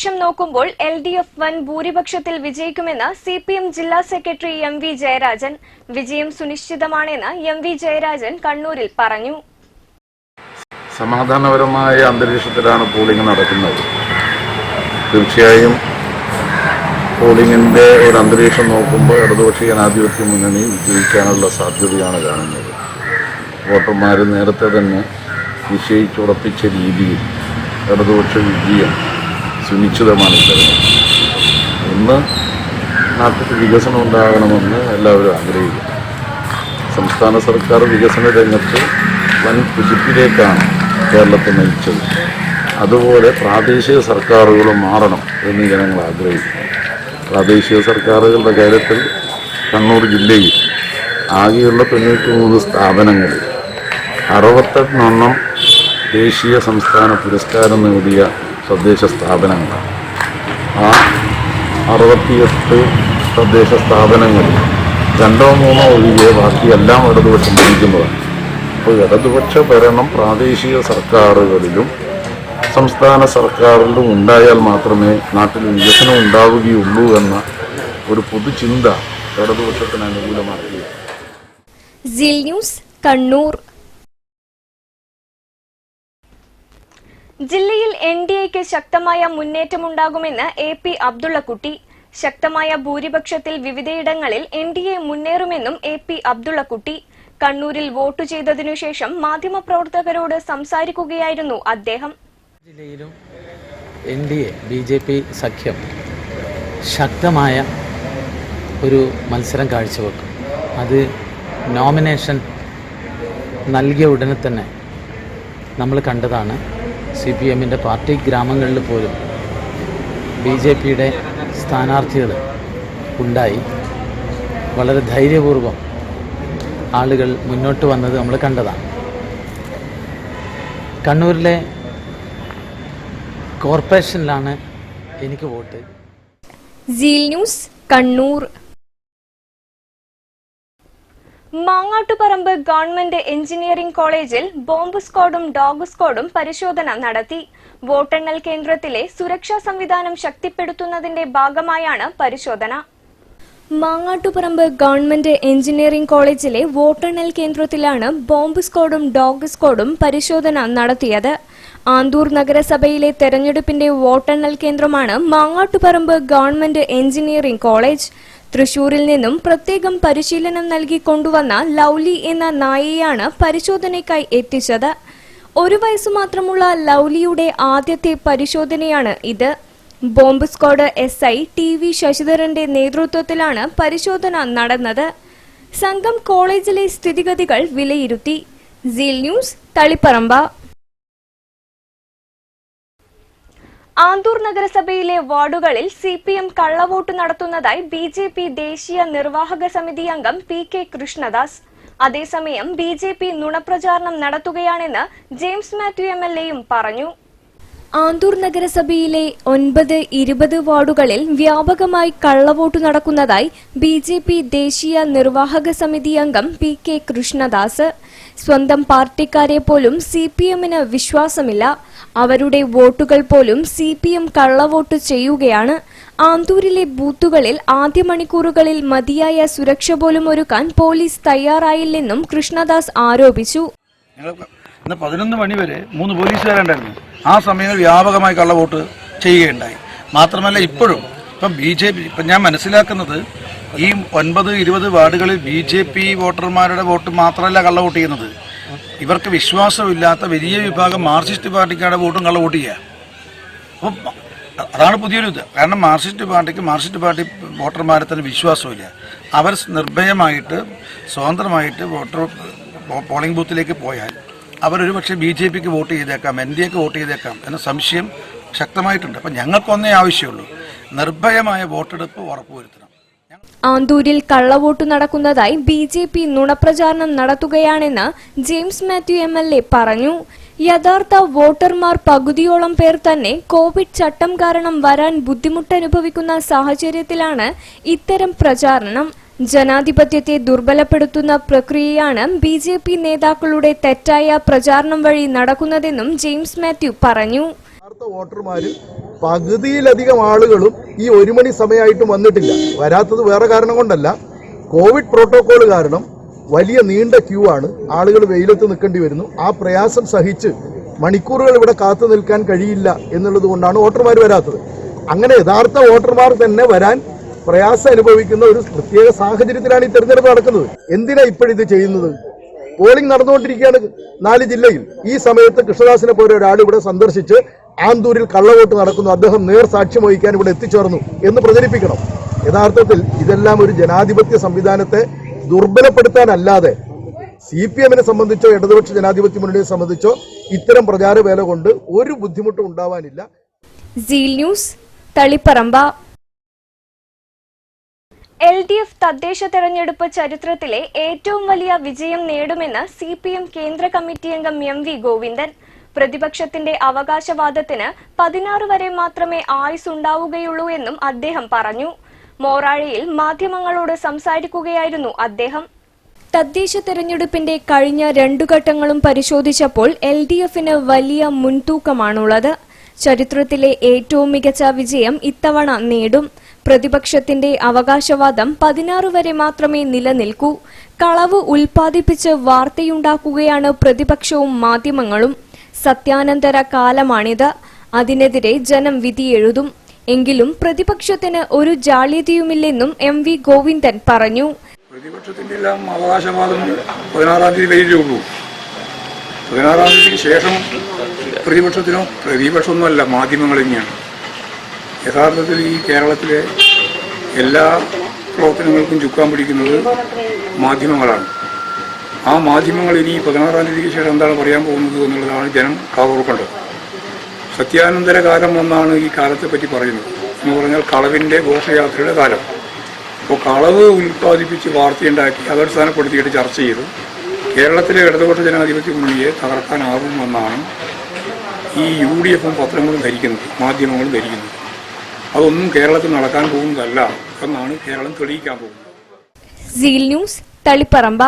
അന്തരീക്ഷം നോക്കുമ്പോൾ L D F വൻ ഭൂരിപക്ഷത്തിൽ വിജയിക്കുമെന്ന് സി പി എം ജില്ലാ സെക്രട്ടറി എം വി ജയരാജൻ. വിജയം സുനിശ്ചിതമാണെന്ന് എം വി ജയരാജൻ കണ്ണൂരിൽ പറഞ്ഞു. സമാധാനപരമായ അന്തരീക്ഷത്തിലാണ് പോളിംഗ് നടക്കുന്നത്. തീർച്ചയായും പോളിംഗിന്റെ ഒരു അന്തരീക്ഷം നോക്കുമ്പോൾ ഇടതുപക്ഷ ജനാധിപത്യ മുന്നണി വിജയിക്കാനുള്ള സാധ്യതയാണ് കാണുന്നത്. വോട്ടർമാർ നേരത്തെ തന്നെ നിശ്ചയിച്ചുറപ്പിച്ച രീതിയിൽ ഇടതുപക്ഷ വിജയം സുനിശ്ചിതമാണ് ഒന്ന് നാട്ടിൽ വികസനം ഉണ്ടാകണമെന്ന് എല്ലാവരും ആഗ്രഹിക്കുന്നു. സംസ്ഥാന സർക്കാർ വികസന രംഗത്ത് വൻ കുതിപ്പിലേക്കാണ് കേരളത്തെ നയിച്ചത്. അതുപോലെ പ്രാദേശിക സർക്കാരുകളും മാറണം എന്ന് ജനങ്ങൾ ആഗ്രഹിക്കുന്നു. പ്രാദേശിക സർക്കാരുകളുടെ കാര്യത്തിൽ കണ്ണൂർ ജില്ലയിൽ ആകെയുള്ള തൊണ്ണൂറ്റി മൂന്ന് സ്ഥാപനങ്ങളിൽ അറുപത്തെണ്ണം ദേശീയ സംസ്ഥാന പുരസ്കാരം നേടിയ തദ്ദേശ സ്ഥാപനങ്ങൾ. ആ അറുപത്തിയെട്ട് തദ്ദേശ സ്ഥാപനങ്ങളിൽ രണ്ടോ മൂന്നോ ഒഴികെ ബാക്കിയെല്ലാം ഇടതുപക്ഷം ഭരിക്കുന്നതാണ്. അപ്പോൾ ഇടതുപക്ഷ ഭരണം പ്രാദേശിക സർക്കാരുകളിലും സംസ്ഥാന സർക്കാരിലും ഉണ്ടായാൽ മാത്രമേ നാട്ടിൽ വികസനം ഉണ്ടാവുകയുള്ളൂ എന്ന ഒരു പൊതുചിന്ത ഇടതുപക്ഷത്തിന് അനുകൂലമാക്കി. ന്യൂസ് കണ്ണൂർ ജില്ലയിൽ എൻ ഡി എക്ക് ശക്തമായ മുന്നേറ്റമുണ്ടാകുമെന്ന് എ പി അബ്ദുള്ളക്കുട്ടി. ശക്തമായ ഭൂരിപക്ഷത്തിൽ വിവിധയിടങ്ങളിൽ എൻ ഡി എ മുന്നേറുമെന്നും എ പി അബ്ദുള്ളക്കുട്ടി. കണ്ണൂരിൽ വോട്ട് ചെയ്തതിനുശേഷം മാധ്യമപ്രവർത്തകരോട് സംസാരിക്കുകയായിരുന്നു അദ്ദേഹം. ജില്ലയിലും N D A B J P സഖ്യം ശക്തമായ ഒരു മത്സരം കാഴ്ചവെക്കും. അത് നോമിനേഷൻ നൽകിയ ഉടനെ തന്നെ നമ്മൾ കണ്ടതാണ്. സി പി എമ്മിന്റെ പാർട്ടി ഗ്രാമങ്ങളിൽ പോലും ബി ജെ പിയുടെ സ്ഥാനാർത്ഥികൾ ഉണ്ടായി. വളരെ ധൈര്യപൂർവം ആളുകൾ മുന്നോട്ട് വന്നത് നമ്മൾ കണ്ടതാണ്. കണ്ണൂരിലെ കോർപ്പറേഷനിലാണ് എനിക്ക് vote. Jheel news Kannur. Mangattuparamba government engineering കോളേജിൽ ബോംബ് സ്ക്വാഡും ഡോഗ് സ്ക്വാഡും പരിശോധന നടത്തി. വോട്ടെണ്ണൽ കേന്ദ്രത്തിലെ സുരക്ഷാ സംവിധാനം ശക്തിപ്പെടുത്തുന്നതിന്റെ ഭാഗമായാണ് പരിശോധന. മാങ്ങാട്ടുപറമ്പ് ഗവൺമെന്റ് എഞ്ചിനീയറിംഗ് കോളേജിലെ വോട്ടെണ്ണൽ കേന്ദ്രത്തിലാണ് ബോംബ് സ്ക്വാഡും ഡോഗ് സ്ക്വാഡും പരിശോധന നടത്തിയത്. ആന്തൂർ നഗരസഭയിലെ തെരഞ്ഞെടുപ്പിന്റെ വോട്ടെണ്ണൽ കേന്ദ്രമാണ് മാങ്ങാട്ടുപറമ്പ് ഗവൺമെന്റ് എഞ്ചിനീയറിംഗ് കോളേജ്. തൃശൂരിൽ നിന്നും പ്രത്യേകം പരിശീലനം നൽകി കൊണ്ടുവന്ന ലൗലി എന്ന നായയാണ് പരിശോധനയ്ക്കായി എത്തിച്ചത്. ഒരു വയസ്സു മാത്രമുള്ള ലൗലിയുടെ ആദ്യത്തെ പരിശോധനയാണ് ഇത്. Bomb squad S I T V ശശിധരന്റെ നേതൃത്വത്തിലാണ് പരിശോധന നടന്നത്. സംഘം കോളേജിലെ സ്ഥിതിഗതികൾ വിലയിരുത്തി. Seal news Taliparamba. ആന്തൂർ നഗരസഭയിലെ വാർഡുകളിൽ സി പി എം കള്ളവോട്ട് നടത്തുന്നതായി ബി ജെ പി ദേശീയ നിർവാഹക സമിതി അംഗം പി കെ കൃഷ്ണദാസ്. അതേസമയം ബി ജെ പി നുണപ്രചാരണം നടത്തുകയാണെന്ന് ജെയിംസ് മാത്യു എം എൽ എയും പറഞ്ഞു. ആന്തൂർ നഗരസഭയിലെ ഒൻപത് ഇരുപത് വാർഡുകളിൽ വ്യാപകമായി കള്ളവോട്ട് നടക്കുന്നതായി ബി ജെ പി ദേശീയ നിർവാഹക സമിതി അംഗം പി കെ കൃഷ്ണദാസ്. സ്വന്തം പാർട്ടിക്കാരെ പോലും സി പി എമ്മിന് വിശ്വാസമില്ല. അവരുടെ വോട്ടുകൾ പോലും സി പി എം കള്ളവോട്ട് ചെയ്യുകയാണ്. ആന്തൂരിലെ ബൂത്തുകളിൽ ആദ്യ മണിക്കൂറുകളിൽ മതിയായ സുരക്ഷ പോലും ഒരുക്കാൻ പോലീസ് തയ്യാറായില്ലെന്നും കൃഷ്ണദാസ് ആരോപിച്ചു. ഇന്ന് മണി വരെ മൂന്ന് പോലീസുകാരുണ്ടായിരുന്നു. ആ സമയങ്ങളിൽ വ്യാപകമായി കള്ളവോട്ട് ചെയ്യുകയുണ്ടായി. മാത്രമല്ല ഇപ്പോഴും ഇപ്പം ബി ജെ പി ഇപ്പം ഞാൻ മനസ്സിലാക്കുന്നത് ഈ ഒൻപത് ഇരുപത് വാർഡുകളിൽ ബി ജെ പി വോട്ടർമാരുടെ വോട്ട് മാത്രമല്ല കള്ളവോട്ട് ചെയ്യുന്നത്. ഇവർക്ക് വിശ്വാസമില്ലാത്ത വലിയ വിഭാഗം മാർക്സിസ്റ്റ് പാർട്ടിക്കാരുടെ വോട്ടും കള്ളവോട്ട് ചെയ്യുക അപ്പം അതാണ് പുതിയൊരു ഇത്. കാരണം മാർക്സിസ്റ്റ് പാർട്ടിക്ക് മാർക്സിസ്റ്റ് പാർട്ടി വോട്ടർമാരെ തന്നെ വിശ്വാസമില്ല. അവർ നിർഭയമായിട്ട് സ്വതന്ത്രമായിട്ട് വോട്ടർ പോളിംഗ് ബൂത്തിലേക്ക് പോയാൽ അവരൊരു പക്ഷേ ബി ജെ പിക്ക് വോട്ട് ചെയ്തേക്കാം എൻ ഡി എക്ക് വോട്ട് ചെയ്തേക്കാം എന്ന സംശയം ശക്തമായിട്ടുണ്ട്. അപ്പം ഞങ്ങൾക്കൊന്നേ ആവശ്യമുള്ളൂ. നിർഭയമായ വോട്ടെടുപ്പ് ഉറപ്പുവരുത്തണം. ആന്തൂരിൽ കള്ളവോട്ട് നടക്കുന്നതായി ബി ജെ പി നുണപ്രചാരണം നടത്തുകയാണെന്ന് James Mathew M L A പറഞ്ഞു. യഥാർത്ഥ വോട്ടർമാർ പകുതിയോളം പേർ തന്നെ കോവിഡ് ചട്ടം കാരണം വരാൻ ബുദ്ധിമുട്ടനുഭവിക്കുന്ന സാഹചര്യത്തിലാണ് ഇത്തരം പ്രചാരണം. ജനാധിപത്യത്തെ ദുർബലപ്പെടുത്തുന്ന പ്രക്രിയയാണ് ബി ജെ പി നേതാക്കളുടെ തെറ്റായ പ്രചാരണം വഴി നടക്കുന്നതെന്നും ജെയിംസ് മാത്യു പറഞ്ഞു. യഥാർത്ഥ വോട്ടർമാര് പകുതിയിലധികം ആളുകളും ഈ ഒരു മണി സമയമായിട്ടും വന്നിട്ടില്ല. വരാത്തത് വേറെ കാരണം കൊണ്ടല്ല. കോവിഡ് പ്രോട്ടോകോൾ കാരണം വലിയ നീണ്ട ക്യൂ ആണ്. ആളുകൾ വെയിലത്ത് നിൽക്കേണ്ടി വരുന്നു. ആ പ്രയാസം സഹിച്ച് മണിക്കൂറുകൾ ഇവിടെ കാത്തു നിൽക്കാൻ കഴിയില്ല എന്നുള്ളത് കൊണ്ടാണ് വോട്ടർമാർ വരാത്തത്. അങ്ങനെ യഥാർത്ഥ വോട്ടർമാർ തന്നെ വരാൻ പ്രയാസം അനുഭവിക്കുന്ന ഒരു പ്രത്യേക സാഹചര്യത്തിലാണ് ഈ തെരഞ്ഞെടുപ്പ് നടക്കുന്നത്. എന്തിനാ ഇപ്പോഴിത് ചെയ്യുന്നത്? പോളിംഗ് നടന്നുകൊണ്ടിരിക്കുകയാണ് നാല് ജില്ലയിൽ. ഈ സമയത്ത് കൃഷ്ണദാസിനെ പോലെ ഒരാൾ ഇവിടെ സന്ദർശിച്ച് ആന്തൂരിൽ കള്ളവോട്ട് നടക്കുന്നു. അദ്ദേഹം നേർ സാക്ഷ്യം വഹിക്കാൻ ഇവിടെ എത്തിച്ചേർന്നു എന്ന് പ്രചരിപ്പിക്കണം. യഥാർത്ഥത്തിൽ ഇതെല്ലാം ഒരു ജനാധിപത്യ സംവിധാനത്തെ ദുർബലപ്പെടുത്താനല്ലാതെ സി പി എമ്മിനെ സംബന്ധിച്ചോ ഇടതുപക്ഷ ജനാധിപത്യ മുന്നണിയെ സംബന്ധിച്ചോ ഇത്തരം പ്രചാരവേല കൊണ്ട് ഒരു ബുദ്ധിമുട്ടും ഉണ്ടാവാനില്ല. News Taliparamba. L D F തദ്ദേശ തെരഞ്ഞെടുപ്പ് ചരിത്രത്തിലെ ഏറ്റവും വലിയ വിജയം നേടുമെന്ന് സി പി എം കേന്ദ്ര കമ്മിറ്റി അംഗം എം വി ഗോവിന്ദൻ. പ്രതിപക്ഷത്തിന്റെ അവകാശവാദത്തിന് പതിനാറ് വരെ മാത്രമേ ആയുസ് ഉണ്ടാവുകയുള്ളൂ എന്നും അദ്ദേഹം പറഞ്ഞു. മോറാഴയിൽ മാധ്യമങ്ങളോട് സംസാരിക്കുകയായിരുന്നു അദ്ദേഹം. തദ്ദേശ തെരഞ്ഞെടുപ്പിന്റെ കഴിഞ്ഞ രണ്ടു ഘട്ടങ്ങളും പരിശോധിച്ചപ്പോൾ എൽ ഡി എഫിന് വലിയ മുൻതൂക്കമാണുള്ളത്. ചരിത്രത്തിലെ ഏറ്റവും മികച്ച വിജയം ഇത്തവണ നേടും. പ്രതിപക്ഷത്തിന്റെ അവകാശവാദം പതിനാറ് വരെ മാത്രമേ നിലനിൽക്കൂ. കളവ് ഉൽപ്പാദിപ്പിച്ച് വാർത്തയുണ്ടാക്കുകയാണ് പ്രതിപക്ഷവും മാധ്യമങ്ങളും. സത്യാനന്തര കാലമാണിത്. അതിനെതിരെ ജനം വിധിയെഴുതും എങ്കിലും പ്രതിപക്ഷത്തിന് ഒരു ജാള്യതയുമില്ലെന്നും എം വി ഗോവിന്ദൻ പറഞ്ഞു. പ്രതിപക്ഷത്തിന്റെ എല്ലാം അവകാശവാദം പതിനാറാം തീയതി ഉള്ളൂ. പതിനാറാം തീയതിക്ക് ശേഷം പ്രതിപക്ഷത്തിനോ പ്രതിപക്ഷമൊന്നുമല്ല മാധ്യമങ്ങൾ തന്നെയാണ്. യഥാർത്ഥത്തിൽ ഈ കേരളത്തിലെ എല്ലാ പ്രവർത്തനങ്ങൾക്കും ചുക്കാൻ പിടിക്കുന്നത് മാധ്യമങ്ങളാണ്. ആ മാധ്യമങ്ങൾ ഇനി പതിനാറാം തീയതിക്ക് ശേഷം എന്താണ് പറയാൻ പോകുന്നത് എന്നുള്ളതാണ് ജനം കാതോർക്കേണ്ടത്. സത്യാനന്തര കാലം എന്നാണ് ഈ കാലത്തെ പറ്റി പറയുന്നത്. എന്ന് പറഞ്ഞാൽ കളവിന്റെ ഘോഷയാത്രയുടെ കാലം. അപ്പോൾ കളവ് ഉൽപ്പാദിപ്പിച്ച് വാർത്തയുണ്ടാക്കി അതടിസ്ഥാനപ്പെടുത്തിയിട്ട് ചർച്ച ചെയ്ത്. കേരളത്തിലെ ഇടതുപക്ഷ ജനാധിപത്യ മുന്നണിയെ തകർക്കാനാകുമെന്നാണ് ഈ യു ഡി എഫും പത്രങ്ങളും ധരിക്കുന്നത് മാധ്യമങ്ങളും ധരിക്കുന്നത്. അതൊന്നും കേരളത്തിൽ നടക്കാൻ പോകുന്നതല്ല. എന്നാണ് കേരളം തെളിയിക്കാൻ പോകുന്നത്. Seal news Taliparamba.